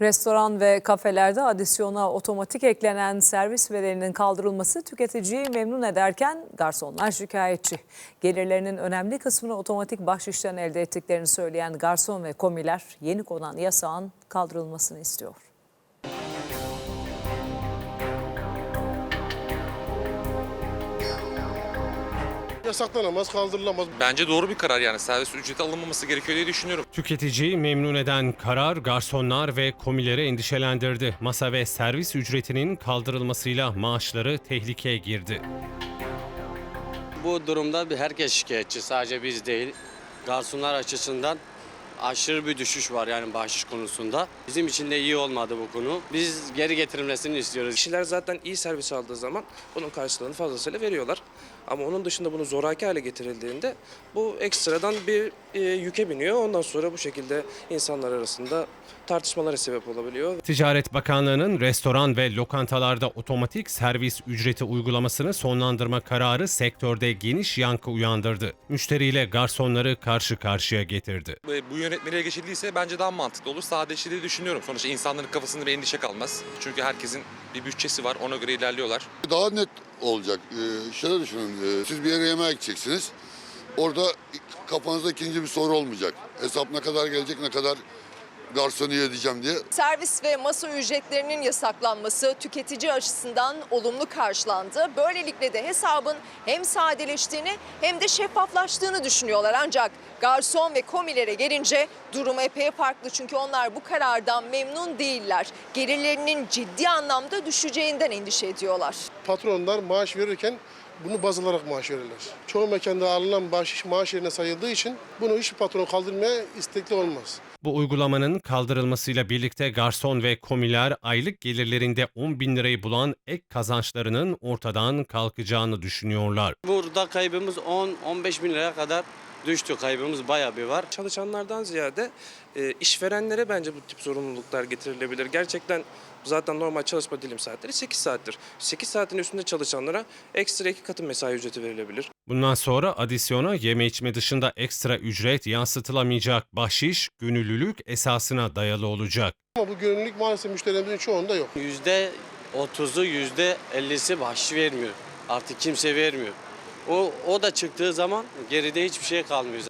Restoran ve kafelerde adisyona otomatik eklenen servis verilerinin kaldırılması tüketiciyi memnun ederken garsonlar şikayetçi. Gelirlerinin önemli kısmını otomatik bahşişten elde ettiklerini söyleyen garson ve komiler yeni konan yasağın kaldırılmasını istiyor. Yasaklanamaz, kaldırılamaz. Bence doğru bir karar yani servis ücreti alınmaması gerekiyor diye düşünüyorum. Tüketiciyi memnun eden karar garsonlar ve komileri endişelendirdi. Masa ve servis ücretinin kaldırılmasıyla maaşları tehlikeye girdi. Bu durumda bir herkes şikayetçi sadece biz değil. Garsonlar açısından aşırı bir düşüş var yani bahşiş konusunda. Bizim için de iyi olmadı bu konu. Biz geri getirilmesini istiyoruz. Kişiler zaten iyi servis aldığı zaman bunun karşılığını fazlasıyla veriyorlar. Ama onun dışında bunu zoraki hale getirildiğinde bu ekstradan bir e, yüke biniyor. Ondan sonra bu şekilde insanlar arasında tartışmalara sebep olabiliyor. Ticaret Bakanlığı'nın restoran ve lokantalarda otomatik servis ücreti uygulamasını sonlandırma kararı sektörde geniş yankı uyandırdı. Müşteriyle garsonları karşı karşıya getirdi. Bu yönetmeliğe geçildiyse bence daha mantıklı olur. Sadece diye düşünüyorum. Sonuçta insanların kafasında bir endişe kalmaz. Çünkü herkesin bir bütçesi var. Ona göre ilerliyorlar. Daha net olacak. Ee, şöyle düşünün, ee, siz bir yere yemeğe gideceksiniz. Orada kafanızda ikinci bir soru olmayacak. Hesap ne kadar gelecek, ne kadar garsonu ödeyeceğim diye. Servis ve masa ücretlerinin yasaklanması tüketici açısından olumlu karşılandı. Böylelikle de hesabın hem sadeleştiğini hem de şeffaflaştığını düşünüyorlar. Ancak garson ve komilere gelince durum epey farklı. Çünkü onlar bu karardan memnun değiller. Gelirlerinin ciddi anlamda düşeceğinden endişe ediyorlar. Patronlar maaş verirken bunu baz alarak maaş verirler. Çoğu mekanda alınan bahşiş maaş yerine sayıldığı için bunu hiçbir patron kaldırmaya istekli olmaz. Bu uygulamanın kaldırılmasıyla birlikte garson ve komiler aylık gelirlerinde 10 bin lirayı bulan ek kazançlarının ortadan kalkacağını düşünüyorlar. Burada kaybımız 10-15 bin liraya kadar düştü. Kaybımız bayağı bir var. Çalışanlardan ziyade e, işverenlere bence bu tip sorumluluklar getirilebilir. Gerçekten zaten normal çalışma dilim saatleri 8 saattir. 8 saatin üstünde çalışanlara ekstra iki katı mesai ücreti verilebilir. Bundan sonra adisyona yeme içme dışında ekstra ücret yansıtılamayacak bahşiş gönüllülük esasına dayalı olacak. Ama bu gönüllülük maalesef müşterilerimizin çoğunda yok. %30'u %50'si bahşiş vermiyor. Artık kimse vermiyor. O, o da çıktığı zaman geride hiçbir şey kalmıyor.